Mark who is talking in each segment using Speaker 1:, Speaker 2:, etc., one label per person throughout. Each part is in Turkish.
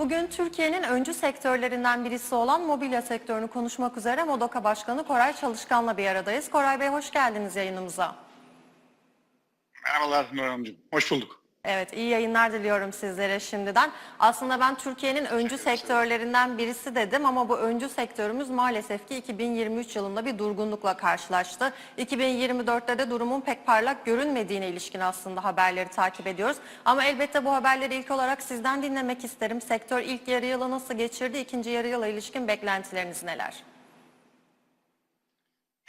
Speaker 1: Bugün Türkiye'nin öncü sektörlerinden birisi olan mobilya sektörünü konuşmak üzere Modoka Başkanı Koray Çalışkan'la bir aradayız. Koray Bey hoş geldiniz yayınımıza.
Speaker 2: Merhabalar Nur Hanımcığım. Hoş bulduk.
Speaker 1: Evet iyi yayınlar diliyorum sizlere şimdiden. Aslında ben Türkiye'nin öncü sektörlerinden birisi dedim ama bu öncü sektörümüz maalesef ki 2023 yılında bir durgunlukla karşılaştı. 2024'te de durumun pek parlak görünmediğine ilişkin aslında haberleri takip ediyoruz. Ama elbette bu haberleri ilk olarak sizden dinlemek isterim. Sektör ilk yarı yılı nasıl geçirdi? İkinci yarı yıla ilişkin beklentileriniz neler?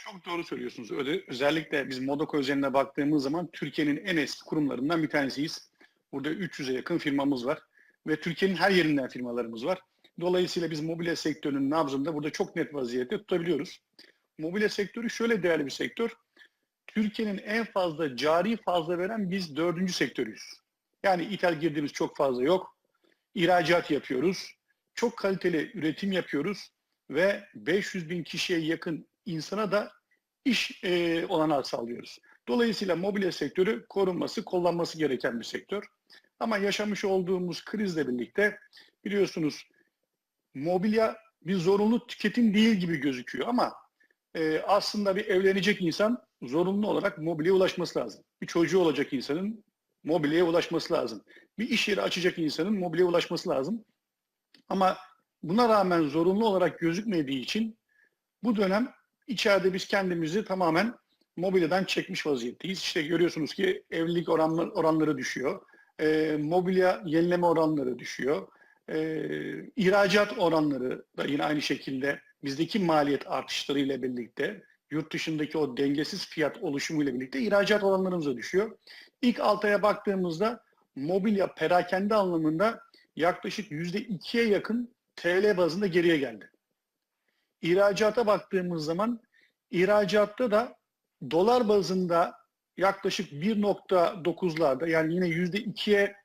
Speaker 2: Çok doğru söylüyorsunuz. Öyle, özellikle biz Modoka özeline baktığımız zaman Türkiye'nin en eski kurumlarından bir tanesiyiz. Burada 300'e yakın firmamız var ve Türkiye'nin her yerinden firmalarımız var. Dolayısıyla biz mobilya sektörünün nabzını burada çok net vaziyette tutabiliyoruz. Mobilya sektörü şöyle değerli bir sektör. Türkiye'nin en fazla cari fazla veren biz dördüncü sektörüyüz. Yani ithal girdiğimiz çok fazla yok. İhracat yapıyoruz. Çok kaliteli üretim yapıyoruz ve 500 bin kişiye yakın insana da iş e, olanağı sağlıyoruz. Dolayısıyla mobilya sektörü korunması, kullanması gereken bir sektör. Ama yaşamış olduğumuz krizle birlikte biliyorsunuz mobilya bir zorunlu tüketim değil gibi gözüküyor ama e, aslında bir evlenecek insan zorunlu olarak mobilyaya ulaşması lazım. Bir çocuğu olacak insanın mobilyaya ulaşması lazım. Bir iş yeri açacak insanın mobilyaya ulaşması lazım. Ama buna rağmen zorunlu olarak gözükmediği için bu dönem içeride biz kendimizi tamamen mobilyadan çekmiş vaziyetteyiz. İşte görüyorsunuz ki evlilik oranları, oranları düşüyor. E, mobilya yenileme oranları düşüyor. E, ihracat oranları da yine aynı şekilde bizdeki maliyet artışları ile birlikte yurt dışındaki o dengesiz fiyat oluşumu ile birlikte ihracat oranlarımız da düşüyor. İlk 6 aya baktığımızda mobilya perakende anlamında yaklaşık %2'ye yakın TL bazında geriye geldi. İhracata baktığımız zaman ihracatta da dolar bazında yaklaşık 1.9'larda yani yine %2'ye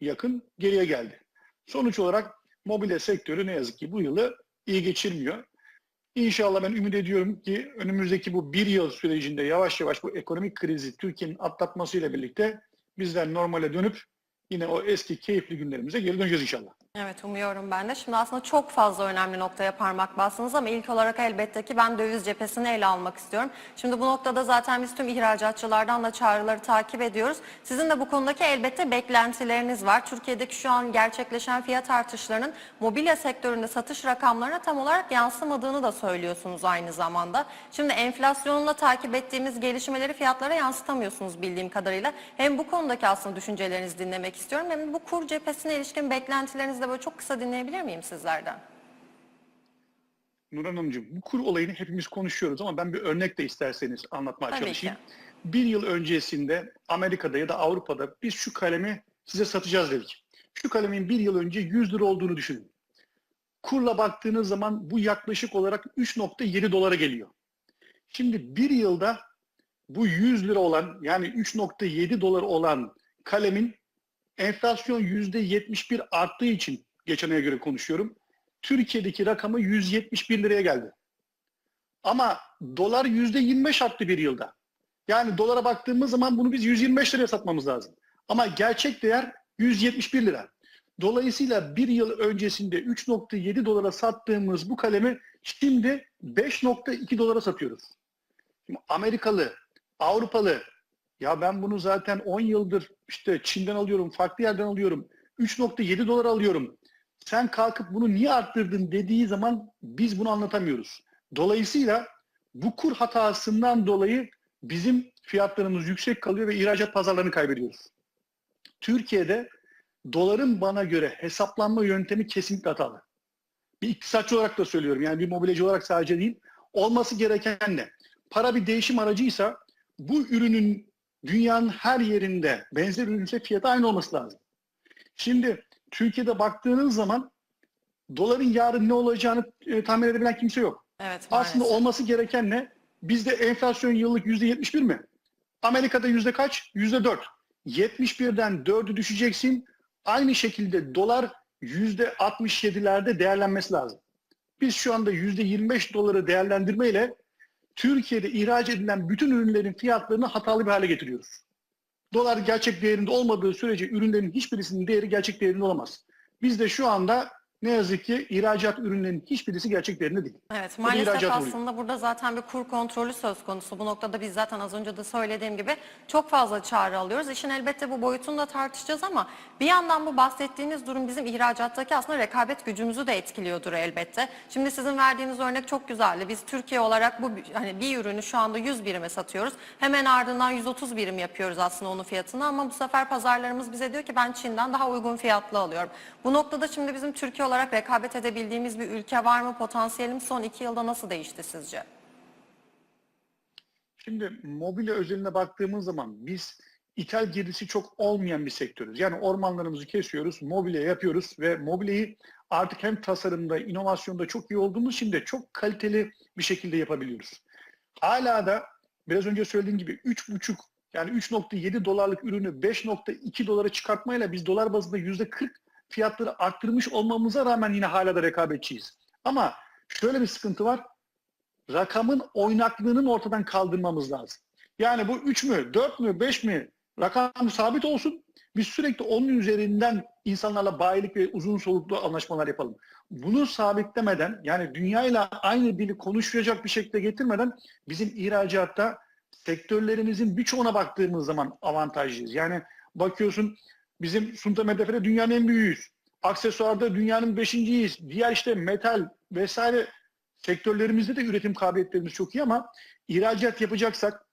Speaker 2: yakın geriye geldi. Sonuç olarak mobilya sektörü ne yazık ki bu yılı iyi geçirmiyor. İnşallah ben ümit ediyorum ki önümüzdeki bu bir yıl sürecinde yavaş yavaş bu ekonomik krizi Türkiye'nin atlatmasıyla birlikte bizler normale dönüp yine o eski keyifli günlerimize geri döneceğiz inşallah.
Speaker 1: Evet umuyorum ben de. Şimdi aslında çok fazla önemli noktaya parmak bastınız ama ilk olarak elbette ki ben döviz cephesini ele almak istiyorum. Şimdi bu noktada zaten biz tüm ihracatçılardan da çağrıları takip ediyoruz. Sizin de bu konudaki elbette beklentileriniz var. Türkiye'deki şu an gerçekleşen fiyat artışlarının mobilya sektöründe satış rakamlarına tam olarak yansımadığını da söylüyorsunuz aynı zamanda. Şimdi enflasyonla takip ettiğimiz gelişmeleri fiyatlara yansıtamıyorsunuz bildiğim kadarıyla. Hem bu konudaki aslında düşüncelerinizi dinlemek istiyorum hem bu kur cephesine ilişkin beklentilerinizi de böyle çok kısa dinleyebilir miyim sizlerden?
Speaker 2: Nur Hanımcığım bu kur olayını hepimiz konuşuyoruz ama ben bir örnek de isterseniz anlatmaya
Speaker 1: Tabii
Speaker 2: çalışayım.
Speaker 1: ki.
Speaker 2: Bir yıl öncesinde Amerika'da ya da Avrupa'da biz şu kalemi size satacağız dedik. Şu kalemin bir yıl önce 100 lira olduğunu düşünün. Kurla baktığınız zaman bu yaklaşık olarak 3.7 dolara geliyor. Şimdi bir yılda bu 100 lira olan yani 3.7 dolar olan kalemin enflasyon %71 arttığı için geçen aya göre konuşuyorum. Türkiye'deki rakamı 171 liraya geldi. Ama dolar %25 arttı bir yılda. Yani dolara baktığımız zaman bunu biz 125 liraya satmamız lazım. Ama gerçek değer 171 lira. Dolayısıyla bir yıl öncesinde 3.7 dolara sattığımız bu kalemi şimdi 5.2 dolara satıyoruz. Şimdi Amerikalı, Avrupalı ya ben bunu zaten 10 yıldır işte Çin'den alıyorum, farklı yerden alıyorum. 3.7 dolar alıyorum. Sen kalkıp bunu niye arttırdın dediği zaman biz bunu anlatamıyoruz. Dolayısıyla bu kur hatasından dolayı bizim fiyatlarımız yüksek kalıyor ve ihracat pazarlarını kaybediyoruz. Türkiye'de doların bana göre hesaplanma yöntemi kesinlikle hatalı. Bir iktisatçı olarak da söylüyorum yani bir mobilyacı olarak sadece değil. Olması gereken ne? Para bir değişim aracıysa bu ürünün dünyanın her yerinde benzer ürünse fiyatı aynı olması lazım. Şimdi Türkiye'de baktığınız zaman doların yarın ne olacağını e, tahmin edebilen kimse yok.
Speaker 1: Evet
Speaker 2: Aslında
Speaker 1: maalesef.
Speaker 2: olması gereken ne? Bizde enflasyon yıllık yüzde 71 mi? Amerika'da yüzde kaç? Yüzde 4. 71'den 4'ü düşeceksin. Aynı şekilde dolar yüzde 67'lerde değerlenmesi lazım. Biz şu anda yüzde 25 doları değerlendirmeyle Türkiye'de ihraç edilen bütün ürünlerin fiyatlarını hatalı bir hale getiriyoruz. Dolar gerçek değerinde olmadığı sürece ürünlerin hiçbirisinin değeri gerçek değerinde olamaz. Bizde şu anda ne yazık ki ihracat ürünlerinin hiçbirisi gerçek değerinde değil.
Speaker 1: Evet maalesef
Speaker 2: ihracat oluyor.
Speaker 1: aslında burada zaten bir kur kontrolü söz konusu. Bu noktada biz zaten az önce de söylediğim gibi çok fazla çağrı alıyoruz. İşin elbette bu boyutunu da tartışacağız ama bir yandan bu bahsettiğiniz durum bizim ihracattaki aslında rekabet gücümüzü de etkiliyordur elbette. Şimdi sizin verdiğiniz örnek çok güzeldi. Biz Türkiye olarak bu hani bir ürünü şu anda 100 birime satıyoruz. Hemen ardından 130 birim yapıyoruz aslında onun fiyatını ama bu sefer pazarlarımız bize diyor ki ben Çin'den daha uygun fiyatlı alıyorum. Bu noktada şimdi bizim Türkiye olarak rekabet edebildiğimiz bir ülke var mı? Potansiyelimiz son iki yılda nasıl değişti sizce?
Speaker 2: Şimdi mobilya özeline baktığımız zaman biz ithal girdisi çok olmayan bir sektörüz. Yani ormanlarımızı kesiyoruz, mobilya yapıyoruz ve mobilyayı artık hem tasarımda, inovasyonda çok iyi olduğumuz için de çok kaliteli bir şekilde yapabiliyoruz. Hala da biraz önce söylediğim gibi 3,5 yani 3.7 dolarlık ürünü 5.2 dolara çıkartmayla biz dolar bazında %40 fiyatları arttırmış olmamıza rağmen yine hala da rekabetçiyiz. Ama şöyle bir sıkıntı var rakamın oynaklığının ortadan kaldırmamız lazım. Yani bu 3 mü, 4 mü, 5 mi rakam sabit olsun. Biz sürekli onun üzerinden insanlarla bayilik ve uzun soluklu anlaşmalar yapalım. Bunu sabitlemeden yani dünyayla aynı dili konuşacak bir şekilde getirmeden bizim ihracatta sektörlerimizin birçoğuna baktığımız zaman avantajlıyız. Yani bakıyorsun bizim Sunta Medefe'de dünyanın en büyüğüyüz. Aksesuarda dünyanın beşinciyiz. Diğer işte metal vesaire sektörlerimizde de üretim kabiliyetlerimiz çok iyi ama ihracat yapacaksak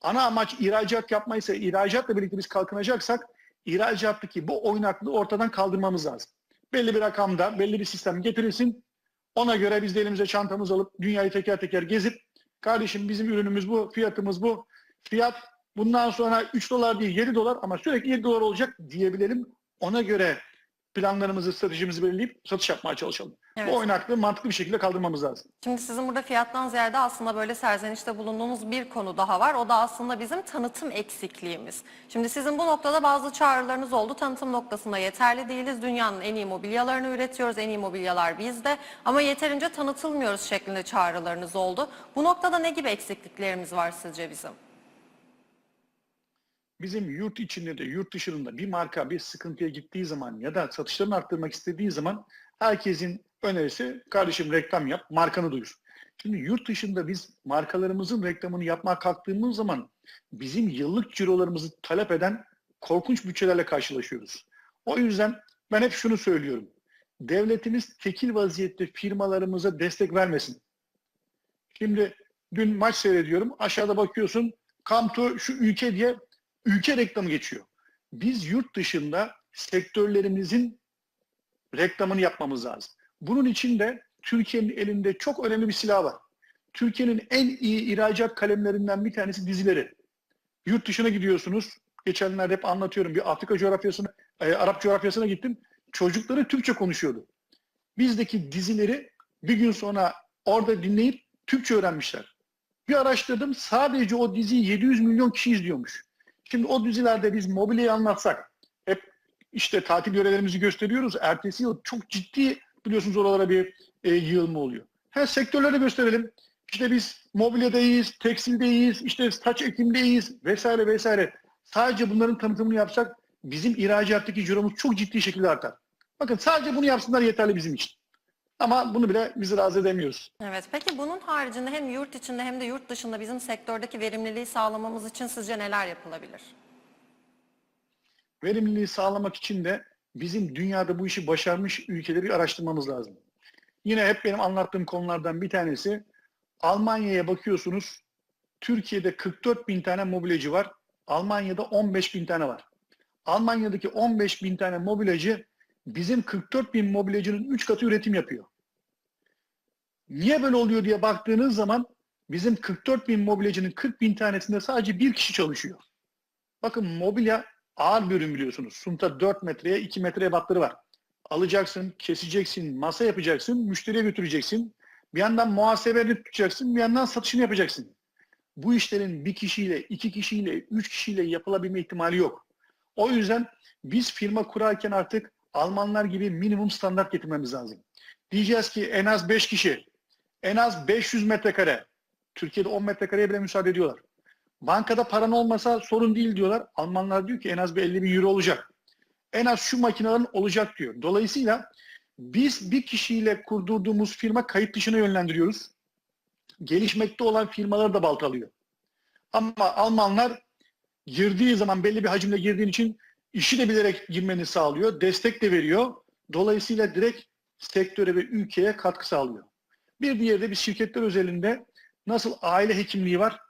Speaker 2: ana amaç ihracat yapmaysa ihracatla birlikte biz kalkınacaksak ihracattaki bu oynaklığı ortadan kaldırmamız lazım. Belli bir rakamda belli bir sistem getirilsin. Ona göre biz de elimize çantamızı alıp dünyayı teker teker gezip kardeşim bizim ürünümüz bu, fiyatımız bu. Fiyat bundan sonra 3 dolar değil 7 dolar ama sürekli 7 dolar olacak diyebilelim. Ona göre planlarımızı, stratejimizi belirleyip satış yapmaya çalışalım.
Speaker 1: Evet.
Speaker 2: Bu oynaklığı mantıklı bir şekilde kaldırmamız lazım.
Speaker 1: Şimdi sizin burada fiyattan ziyade aslında böyle serzenişte bulunduğunuz bir konu daha var. O da aslında bizim tanıtım eksikliğimiz. Şimdi sizin bu noktada bazı çağrılarınız oldu. Tanıtım noktasında yeterli değiliz. Dünyanın en iyi mobilyalarını üretiyoruz. En iyi mobilyalar bizde. Ama yeterince tanıtılmıyoruz şeklinde çağrılarınız oldu. Bu noktada ne gibi eksikliklerimiz var sizce bizim?
Speaker 2: Bizim yurt içinde de yurt dışında bir marka bir sıkıntıya gittiği zaman ya da satışlarını arttırmak istediği zaman herkesin önerisi kardeşim reklam yap, markanı duyur. Şimdi yurt dışında biz markalarımızın reklamını yapmaya kalktığımız zaman bizim yıllık cirolarımızı talep eden korkunç bütçelerle karşılaşıyoruz. O yüzden ben hep şunu söylüyorum. Devletimiz tekil vaziyette firmalarımıza destek vermesin. Şimdi dün maç seyrediyorum. Aşağıda bakıyorsun. Come şu ülke diye ülke reklamı geçiyor. Biz yurt dışında sektörlerimizin reklamını yapmamız lazım. Bunun için de Türkiye'nin elinde çok önemli bir silah var. Türkiye'nin en iyi ihracat kalemlerinden bir tanesi dizileri. Yurt dışına gidiyorsunuz. Geçenlerde hep anlatıyorum. Bir Afrika coğrafyasına, e, Arap coğrafyasına gittim. Çocukları Türkçe konuşuyordu. Bizdeki dizileri bir gün sonra orada dinleyip Türkçe öğrenmişler. Bir araştırdım sadece o diziyi 700 milyon kişi izliyormuş. Şimdi o dizilerde biz mobilyayı anlatsak, hep işte tatil yörelerimizi gösteriyoruz. Ertesi yıl çok ciddi biliyorsunuz oralara bir e, yığılma oluyor. Her sektörlerde gösterelim. İşte biz mobilyadayız, tekstildeyiz, işte saç ekimdeyiz vesaire vesaire. Sadece bunların tanıtımını yapsak bizim ihracattaki ciromuz çok ciddi şekilde artar. Bakın sadece bunu yapsınlar yeterli bizim için. Ama bunu bile biz razı edemiyoruz.
Speaker 1: Evet. Peki bunun haricinde hem yurt içinde hem de yurt dışında bizim sektördeki verimliliği sağlamamız için sizce neler yapılabilir?
Speaker 2: verimliliği sağlamak için de bizim dünyada bu işi başarmış ülkeleri araştırmamız lazım. Yine hep benim anlattığım konulardan bir tanesi Almanya'ya bakıyorsunuz. Türkiye'de 44 bin tane mobilyacı var. Almanya'da 15 bin tane var. Almanya'daki 15 bin tane mobilyacı bizim 44 bin mobilyacının 3 katı üretim yapıyor. Niye böyle oluyor diye baktığınız zaman bizim 44 bin mobilyacının 40 bin tanesinde sadece bir kişi çalışıyor. Bakın mobilya ağır bir ürün biliyorsunuz. Sunta 4 metreye 2 metre ebatları var. Alacaksın, keseceksin, masa yapacaksın, müşteriye götüreceksin. Bir yandan muhasebeni tutacaksın, bir yandan satışını yapacaksın. Bu işlerin bir kişiyle, iki kişiyle, üç kişiyle yapılabilme ihtimali yok. O yüzden biz firma kurarken artık Almanlar gibi minimum standart getirmemiz lazım. Diyeceğiz ki en az 5 kişi, en az 500 metrekare. Türkiye'de 10 metrekareye bile müsaade ediyorlar. Bankada paran olmasa sorun değil diyorlar. Almanlar diyor ki en az bir 50 bin euro olacak. en az şu makinelerin olacak diyor. Dolayısıyla biz bir kişiyle kurdurduğumuz firma kayıt dışına yönlendiriyoruz. Gelişmekte olan firmaları da baltalıyor. Ama Almanlar girdiği zaman belli bir hacimle girdiğin için işi de bilerek girmeni sağlıyor. Destek de veriyor. Dolayısıyla direkt sektöre ve ülkeye katkı sağlıyor. Bir diğeri de biz şirketler özelinde nasıl aile hekimliği var,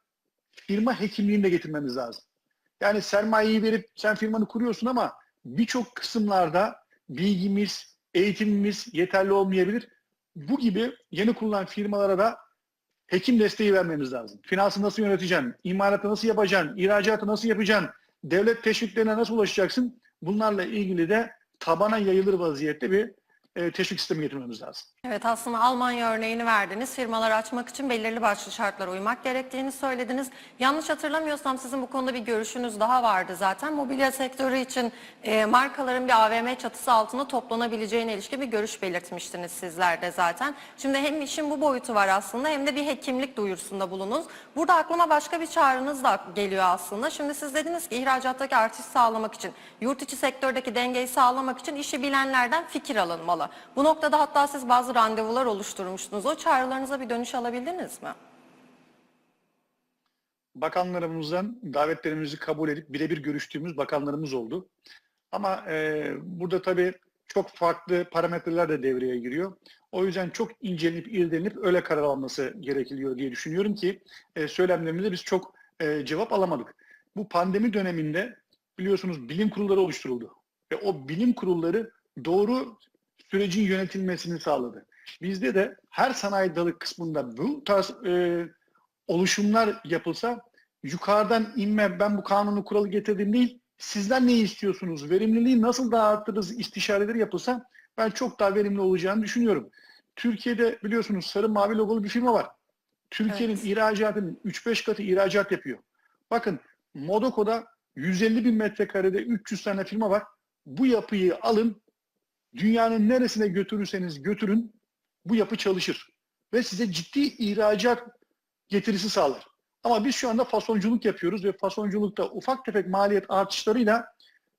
Speaker 2: firma hekimliğini de getirmemiz lazım. Yani sermayeyi verip sen firmanı kuruyorsun ama birçok kısımlarda bilgimiz, eğitimimiz yeterli olmayabilir. Bu gibi yeni kurulan firmalara da hekim desteği vermemiz lazım. Finansı nasıl yöneteceksin, imalatı nasıl yapacaksın, ihracatı nasıl yapacaksın, devlet teşviklerine nasıl ulaşacaksın? Bunlarla ilgili de tabana yayılır vaziyette bir e, teşvik sistemi getirmemiz lazım.
Speaker 1: Evet aslında Almanya örneğini verdiniz. Firmalar açmak için belirli başlı şartlara uymak gerektiğini söylediniz. Yanlış hatırlamıyorsam sizin bu konuda bir görüşünüz daha vardı zaten. Mobilya sektörü için e, markaların bir AVM çatısı altında toplanabileceğine ilişkin bir görüş belirtmiştiniz sizler de zaten. Şimdi hem işin bu boyutu var aslında hem de bir hekimlik duyurusunda bulunuz. Burada aklıma başka bir çağrınız da geliyor aslında. Şimdi siz dediniz ki ihracattaki artış sağlamak için, yurt içi sektördeki dengeyi sağlamak için işi bilenlerden fikir alınmalı. Bu noktada hatta siz bazı randevular oluşturmuştunuz. O çağrılarınıza bir dönüş alabildiniz mi?
Speaker 2: bakanlarımızdan davetlerimizi kabul edip birebir görüştüğümüz bakanlarımız oldu. Ama e, burada tabii çok farklı parametreler de devreye giriyor. O yüzden çok incelenip irdelenip öyle karar alması gerekiliyor diye düşünüyorum ki e, söylemlerimizde biz çok e, cevap alamadık. Bu pandemi döneminde biliyorsunuz bilim kurulları oluşturuldu. Ve o bilim kurulları doğru sürecin yönetilmesini sağladı. Bizde de her sanayi dalı kısmında bu tarz e, oluşumlar yapılsa yukarıdan inme ben bu kanunu kuralı getirdim değil sizler ne istiyorsunuz verimliliği nasıl daha arttırırız istişareleri yapılsa ben çok daha verimli olacağını düşünüyorum. Türkiye'de biliyorsunuz sarı mavi logolu bir firma var. Türkiye'nin
Speaker 1: Evet.
Speaker 2: ihracatının 3-5 katı ihracat yapıyor. Bakın Modoko'da 150 bin metrekarede 300 tane firma var. Bu yapıyı alın dünyanın neresine götürürseniz götürün bu yapı çalışır. Ve size ciddi ihracat getirisi sağlar. Ama biz şu anda fasonculuk yapıyoruz ve fasonculukta ufak tefek maliyet artışlarıyla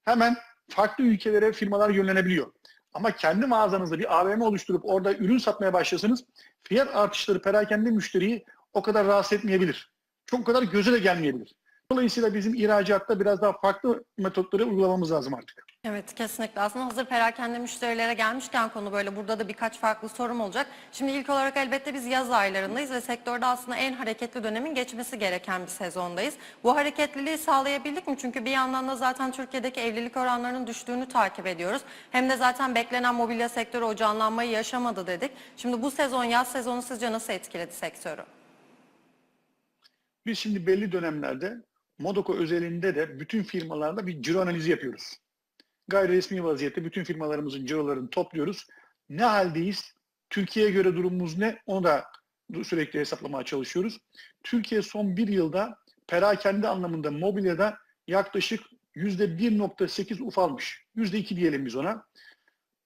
Speaker 2: hemen farklı ülkelere firmalar yönlenebiliyor. Ama kendi mağazanızda bir AVM oluşturup orada ürün satmaya başlasanız fiyat artışları perakende müşteriyi o kadar rahatsız etmeyebilir. Çok kadar göze de gelmeyebilir. Dolayısıyla bizim ihracatta biraz daha farklı metotları uygulamamız lazım artık.
Speaker 1: Evet kesinlikle. Aslında hazır perakende müşterilere gelmişken konu böyle burada da birkaç farklı sorum olacak. Şimdi ilk olarak elbette biz yaz aylarındayız ve sektörde aslında en hareketli dönemin geçmesi gereken bir sezondayız. Bu hareketliliği sağlayabildik mi? Çünkü bir yandan da zaten Türkiye'deki evlilik oranlarının düştüğünü takip ediyoruz. Hem de zaten beklenen mobilya sektörü o canlanmayı yaşamadı dedik. Şimdi bu sezon yaz sezonu sizce nasıl etkiledi sektörü?
Speaker 2: Biz şimdi belli dönemlerde Modoko özelinde de bütün firmalarda bir ciro analizi yapıyoruz. Gayri resmi vaziyette bütün firmalarımızın cirolarını topluyoruz. Ne haldeyiz? Türkiye'ye göre durumumuz ne? Onu da sürekli hesaplamaya çalışıyoruz. Türkiye son bir yılda perakende anlamında mobilyada yaklaşık %1.8 ufalmış. %2 diyelim biz ona.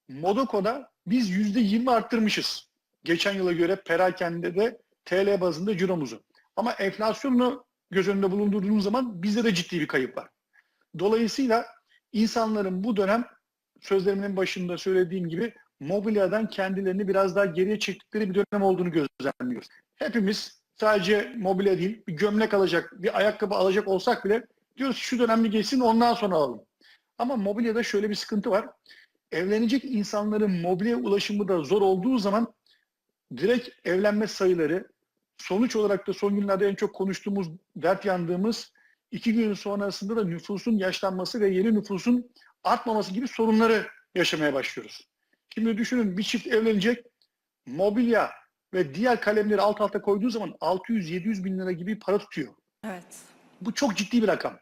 Speaker 2: Modoko'da biz %20 arttırmışız. Geçen yıla göre perakende de TL bazında ciromuzu. Ama enflasyonu göz önünde bulundurduğunuz zaman bizde de ciddi bir kayıp var. Dolayısıyla insanların bu dönem sözlerimin başında söylediğim gibi mobilyadan kendilerini biraz daha geriye çektikleri bir dönem olduğunu gözlemliyoruz. Hepimiz sadece mobilya değil, bir gömlek alacak, bir ayakkabı alacak olsak bile diyoruz şu dönem bir geçsin ondan sonra alalım. Ama mobilyada şöyle bir sıkıntı var. Evlenecek insanların mobilya ulaşımı da zor olduğu zaman direkt evlenme sayıları, sonuç olarak da son günlerde en çok konuştuğumuz, dert yandığımız iki gün sonrasında da nüfusun yaşlanması ve yeni nüfusun artmaması gibi sorunları yaşamaya başlıyoruz. Şimdi düşünün bir çift evlenecek, mobilya ve diğer kalemleri alt alta koyduğu zaman 600-700 bin lira gibi para tutuyor.
Speaker 1: Evet.
Speaker 2: Bu çok ciddi bir rakam.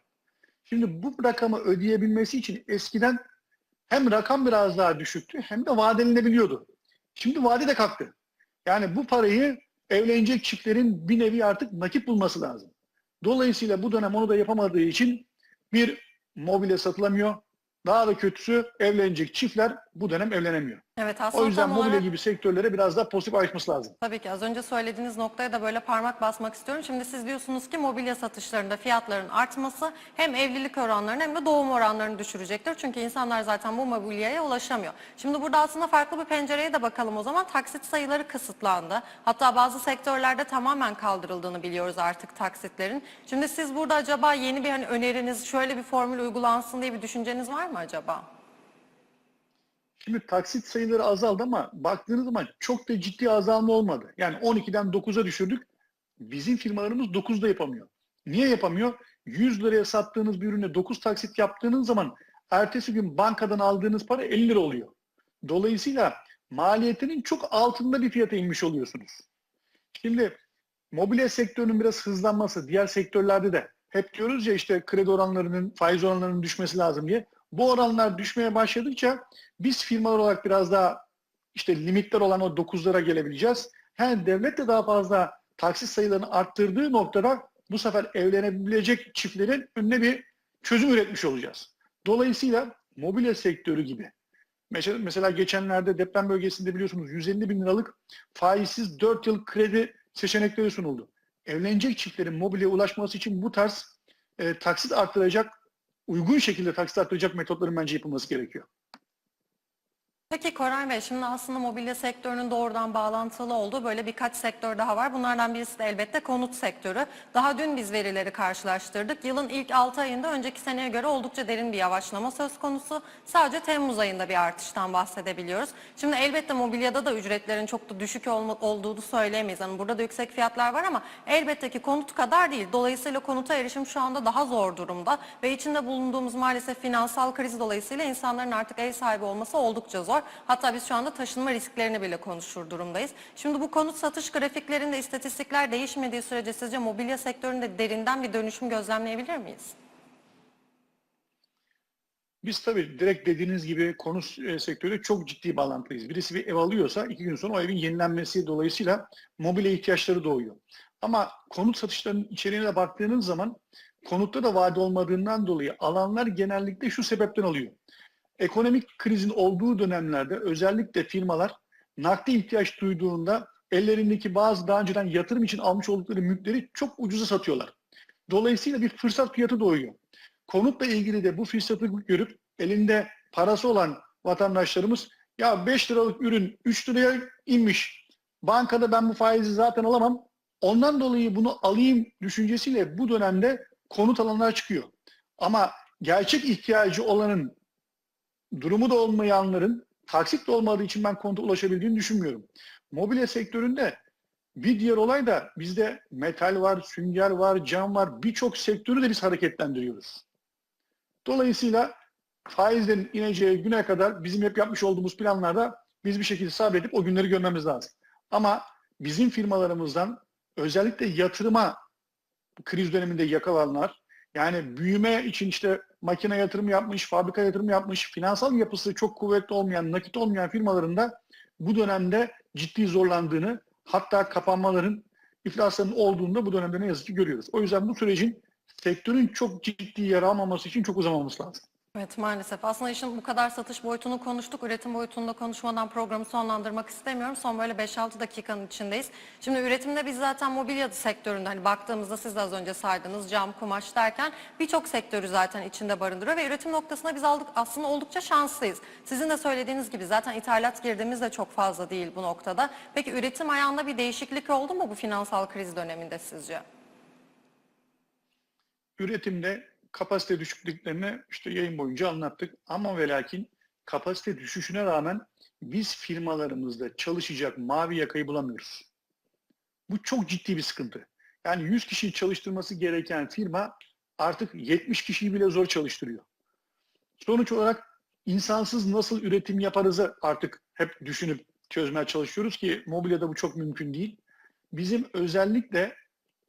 Speaker 2: Şimdi bu rakamı ödeyebilmesi için eskiden hem rakam biraz daha düşüktü hem de vadelenebiliyordu. Şimdi vade de kalktı. Yani bu parayı evlenecek çiftlerin bir nevi artık nakit bulması lazım. Dolayısıyla bu dönem onu da yapamadığı için bir mobilya satılamıyor. Daha da kötüsü evlenecek çiftler bu dönem evlenemiyor.
Speaker 1: Evet aslında
Speaker 2: O yüzden
Speaker 1: tam
Speaker 2: mobilya
Speaker 1: olarak...
Speaker 2: gibi sektörlere biraz daha pozitif açması lazım.
Speaker 1: Tabii ki az önce söylediğiniz noktaya da böyle parmak basmak istiyorum. Şimdi siz diyorsunuz ki mobilya satışlarında fiyatların artması hem evlilik oranlarını hem de doğum oranlarını düşürecektir. Çünkü insanlar zaten bu mobilyaya ulaşamıyor. Şimdi burada aslında farklı bir pencereye de bakalım o zaman. Taksit sayıları kısıtlandı. Hatta bazı sektörlerde tamamen kaldırıldığını biliyoruz artık taksitlerin. Şimdi siz burada acaba yeni bir hani öneriniz, şöyle bir formül uygulansın diye bir düşünceniz var mı acaba?
Speaker 2: Şimdi taksit sayıları azaldı ama baktığınız zaman çok da ciddi azalma olmadı. Yani 12'den 9'a düşürdük. Bizim firmalarımız 9'da yapamıyor. Niye yapamıyor? 100 liraya sattığınız bir ürüne 9 taksit yaptığınız zaman ertesi gün bankadan aldığınız para 50 lira oluyor. Dolayısıyla maliyetinin çok altında bir fiyata inmiş oluyorsunuz. Şimdi mobilya sektörünün biraz hızlanması, diğer sektörlerde de hep diyoruz ya işte kredi oranlarının, faiz oranlarının düşmesi lazım diye. Bu oranlar düşmeye başladıkça biz firmalar olarak biraz daha işte limitler olan o 9'lara gelebileceğiz. Hem devlet de daha fazla taksit sayılarını arttırdığı noktada bu sefer evlenebilecek çiftlerin önüne bir çözüm üretmiş olacağız. Dolayısıyla mobilya sektörü gibi. Mesela, mesela geçenlerde deprem bölgesinde biliyorsunuz 150 bin liralık faizsiz 4 yıl kredi seçenekleri sunuldu. Evlenecek çiftlerin mobilyaya ulaşması için bu tarz e, taksit arttıracak, uygun şekilde taksit arttıracak metotların bence yapılması gerekiyor.
Speaker 1: Peki Koray Bey, şimdi aslında mobilya sektörünün doğrudan bağlantılı olduğu böyle birkaç sektör daha var. Bunlardan birisi de elbette konut sektörü. Daha dün biz verileri karşılaştırdık. Yılın ilk 6 ayında önceki seneye göre oldukça derin bir yavaşlama söz konusu. Sadece Temmuz ayında bir artıştan bahsedebiliyoruz. Şimdi elbette mobilyada da ücretlerin çok da düşük olma, olduğunu söyleyemeyiz. Yani burada da yüksek fiyatlar var ama elbette ki konut kadar değil. Dolayısıyla konuta erişim şu anda daha zor durumda ve içinde bulunduğumuz maalesef finansal kriz dolayısıyla insanların artık ev sahibi olması oldukça zor. Hatta biz şu anda taşınma risklerini bile konuşur durumdayız. Şimdi bu konut satış grafiklerinde istatistikler değişmediği sürece sizce mobilya sektöründe derinden bir dönüşüm gözlemleyebilir miyiz?
Speaker 2: Biz tabii direkt dediğiniz gibi konut e, sektörü çok ciddi bağlantılıyız. Birisi bir ev alıyorsa iki gün sonra o evin yenilenmesi dolayısıyla mobilya ihtiyaçları doğuyor. Ama konut satışlarının içeriğine baktığınız zaman konutta da vade olmadığından dolayı alanlar genellikle şu sebepten alıyor. Ekonomik krizin olduğu dönemlerde özellikle firmalar nakdi ihtiyaç duyduğunda ellerindeki bazı daha önceden yatırım için almış oldukları mülkleri çok ucuza satıyorlar. Dolayısıyla bir fırsat fiyatı doğuyor. Konutla ilgili de bu fırsatı görüp elinde parası olan vatandaşlarımız ya 5 liralık ürün 3 liraya inmiş. Bankada ben bu faizi zaten alamam. Ondan dolayı bunu alayım düşüncesiyle bu dönemde konut alanlar çıkıyor. Ama gerçek ihtiyacı olanın durumu da olmayanların taksit de olmadığı için ben konuta ulaşabildiğini düşünmüyorum. Mobilya sektöründe bir diğer olay da bizde metal var, sünger var, cam var. Birçok sektörü de biz hareketlendiriyoruz. Dolayısıyla faizlerin ineceği güne kadar bizim hep yapmış olduğumuz planlarda biz bir şekilde sabredip o günleri görmemiz lazım. Ama bizim firmalarımızdan özellikle yatırıma kriz döneminde yakalananlar yani büyüme için işte makine yatırım yapmış, fabrika yatırım yapmış, finansal yapısı çok kuvvetli olmayan, nakit olmayan firmalarında bu dönemde ciddi zorlandığını, hatta kapanmaların, iflasların olduğunda bu dönemde ne yazık ki görüyoruz. O yüzden bu sürecin sektörün çok ciddi yer almaması için çok uzamaması lazım.
Speaker 1: Evet maalesef. Aslında işin bu kadar satış boyutunu konuştuk. Üretim boyutunu da konuşmadan programı sonlandırmak istemiyorum. Son böyle 5-6 dakikanın içindeyiz. Şimdi üretimde biz zaten mobilya sektöründe hani baktığımızda siz de az önce saydınız cam, kumaş derken birçok sektörü zaten içinde barındırıyor ve üretim noktasında biz aldık aslında oldukça şanslıyız. Sizin de söylediğiniz gibi zaten ithalat girdiğimiz de çok fazla değil bu noktada. Peki üretim ayağında bir değişiklik oldu mu bu finansal kriz döneminde sizce?
Speaker 2: Üretimde kapasite düşüklüklerini işte yayın boyunca anlattık. Ama ve lakin kapasite düşüşüne rağmen biz firmalarımızda çalışacak mavi yakayı bulamıyoruz. Bu çok ciddi bir sıkıntı. Yani 100 kişiyi çalıştırması gereken firma artık 70 kişiyi bile zor çalıştırıyor. Sonuç olarak insansız nasıl üretim yaparızı artık hep düşünüp çözmeye çalışıyoruz ki mobilyada bu çok mümkün değil. Bizim özellikle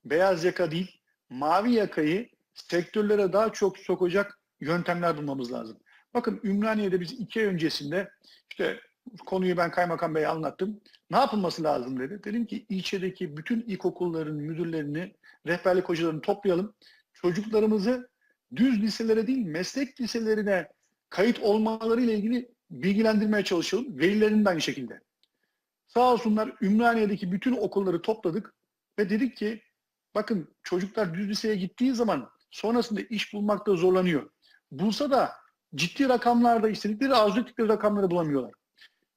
Speaker 2: beyaz yaka değil, mavi yakayı sektörlere daha çok sokacak yöntemler bulmamız lazım. Bakın Ümraniye'de biz iki ay öncesinde işte konuyu ben Kaymakam Bey'e anlattım. Ne yapılması lazım dedi. Dedim ki ilçedeki bütün ilkokulların müdürlerini, rehberlik hocalarını toplayalım. Çocuklarımızı düz liselere değil meslek liselerine kayıt olmaları ile ilgili bilgilendirmeye çalışalım. Velilerin de aynı şekilde. Sağ olsunlar Ümraniye'deki bütün okulları topladık ve dedik ki bakın çocuklar düz liseye gittiği zaman sonrasında iş bulmakta zorlanıyor. Bulsa da ciddi rakamlarda istedikleri arzu ettikleri rakamları bulamıyorlar.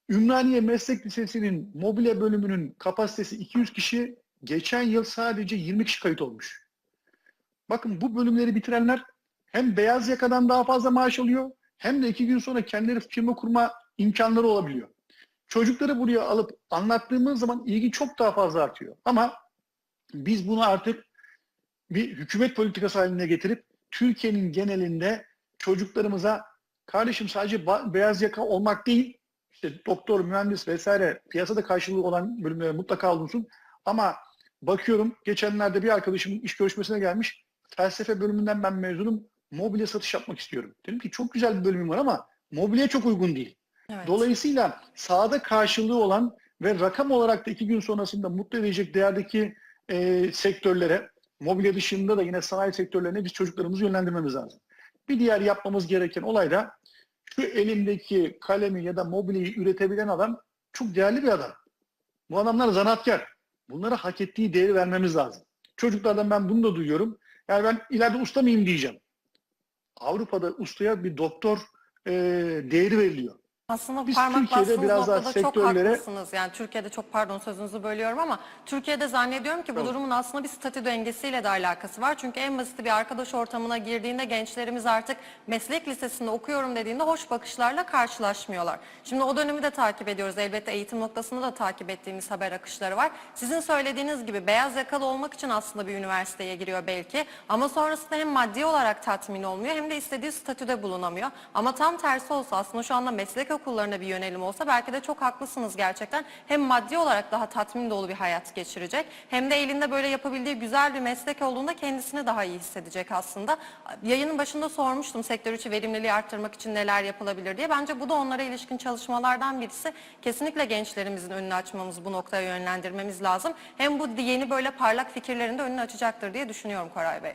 Speaker 2: Ümraniye Meslek Lisesi'nin mobilya bölümünün kapasitesi 200 kişi, geçen yıl sadece 20 kişi kayıt olmuş. Bakın bu bölümleri bitirenler hem beyaz yakadan daha fazla maaş alıyor hem de iki gün sonra kendileri firma kurma imkanları olabiliyor. Çocukları buraya alıp anlattığımız zaman ilgi çok daha fazla artıyor. Ama biz bunu artık bir hükümet politikası haline getirip Türkiye'nin genelinde çocuklarımıza kardeşim sadece beyaz yaka olmak değil, işte doktor, mühendis vesaire piyasada karşılığı olan bölümlere mutlaka olunsun. Ama bakıyorum geçenlerde bir arkadaşımın iş görüşmesine gelmiş. Felsefe bölümünden ben mezunum. Mobilya satış yapmak istiyorum. Dedim ki çok güzel bir bölümüm var ama mobilya çok uygun değil.
Speaker 1: Evet.
Speaker 2: Dolayısıyla sahada karşılığı olan ve rakam olarak da iki gün sonrasında mutlu edecek değerdeki e, sektörlere, mobilya dışında da yine sanayi sektörlerine biz çocuklarımızı yönlendirmemiz lazım. Bir diğer yapmamız gereken olay da şu elimdeki kalemi ya da mobilyayı üretebilen adam çok değerli bir adam. Bu adamlar zanaatkar. Bunlara hak ettiği değeri vermemiz lazım. Çocuklardan ben bunu da duyuyorum. Yani ben ileride usta mıyım diyeceğim. Avrupa'da ustaya bir doktor e, değeri veriliyor.
Speaker 1: Aslında
Speaker 2: Biz
Speaker 1: parmak
Speaker 2: Türkiye'de
Speaker 1: bastığınız
Speaker 2: biraz daha
Speaker 1: noktada çok
Speaker 2: sektörlere-
Speaker 1: haklısınız. Yani Türkiye'de çok pardon sözünüzü bölüyorum ama Türkiye'de zannediyorum ki bu durumun aslında bir statü dengesiyle de alakası var. Çünkü en basit bir arkadaş ortamına girdiğinde gençlerimiz artık meslek lisesinde okuyorum dediğinde hoş bakışlarla karşılaşmıyorlar. Şimdi o dönemi de takip ediyoruz. Elbette eğitim noktasında da takip ettiğimiz haber akışları var. Sizin söylediğiniz gibi beyaz yakalı olmak için aslında bir üniversiteye giriyor belki. Ama sonrasında hem maddi olarak tatmin olmuyor hem de istediği statüde bulunamıyor. Ama tam tersi olsa aslında şu anda meslek okullarına bir yönelim olsa belki de çok haklısınız gerçekten. Hem maddi olarak daha tatmin dolu bir hayat geçirecek hem de elinde böyle yapabildiği güzel bir meslek olduğunda kendisini daha iyi hissedecek aslında. Yayının başında sormuştum sektör içi verimliliği arttırmak için neler yapılabilir diye. Bence bu da onlara ilişkin çalışmalardan birisi. Kesinlikle gençlerimizin önünü açmamız, bu noktaya yönlendirmemiz lazım. Hem bu yeni böyle parlak fikirlerin de önünü açacaktır diye düşünüyorum Koray Bey.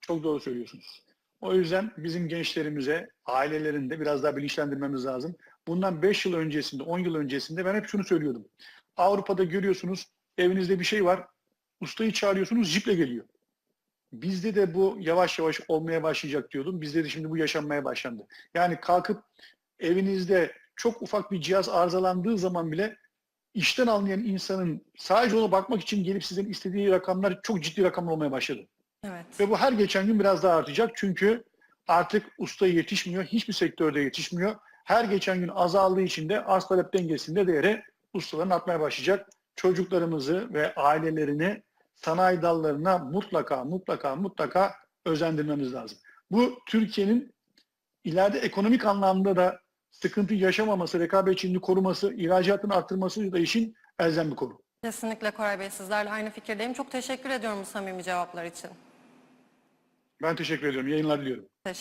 Speaker 2: Çok doğru söylüyorsunuz. O yüzden bizim gençlerimize, ailelerinde biraz daha bilinçlendirmemiz lazım. Bundan 5 yıl öncesinde, 10 yıl öncesinde ben hep şunu söylüyordum. Avrupa'da görüyorsunuz, evinizde bir şey var, ustayı çağırıyorsunuz, jiple geliyor. Bizde de bu yavaş yavaş olmaya başlayacak diyordum. Bizde de şimdi bu yaşanmaya başlandı. Yani kalkıp evinizde çok ufak bir cihaz arızalandığı zaman bile işten anlayan insanın sadece ona bakmak için gelip sizden istediği rakamlar çok ciddi rakamlar olmaya başladı.
Speaker 1: Evet.
Speaker 2: Ve bu her geçen gün biraz daha artacak. Çünkü artık usta yetişmiyor. Hiçbir sektörde yetişmiyor. Her geçen gün azaldığı için de arz talep dengesinde değeri ustaların artmaya başlayacak. Çocuklarımızı ve ailelerini sanayi dallarına mutlaka mutlaka mutlaka özendirmemiz lazım. Bu Türkiye'nin ileride ekonomik anlamda da sıkıntı yaşamaması, rekabetçiliğini koruması, ihracatını arttırması da işin elzem bir konu.
Speaker 1: Kesinlikle Koray Bey sizlerle aynı fikirdeyim. Çok teşekkür ediyorum bu samimi cevaplar için.
Speaker 2: Ben teşekkür ediyorum. Yayınlar diliyorum.
Speaker 1: Teşekkür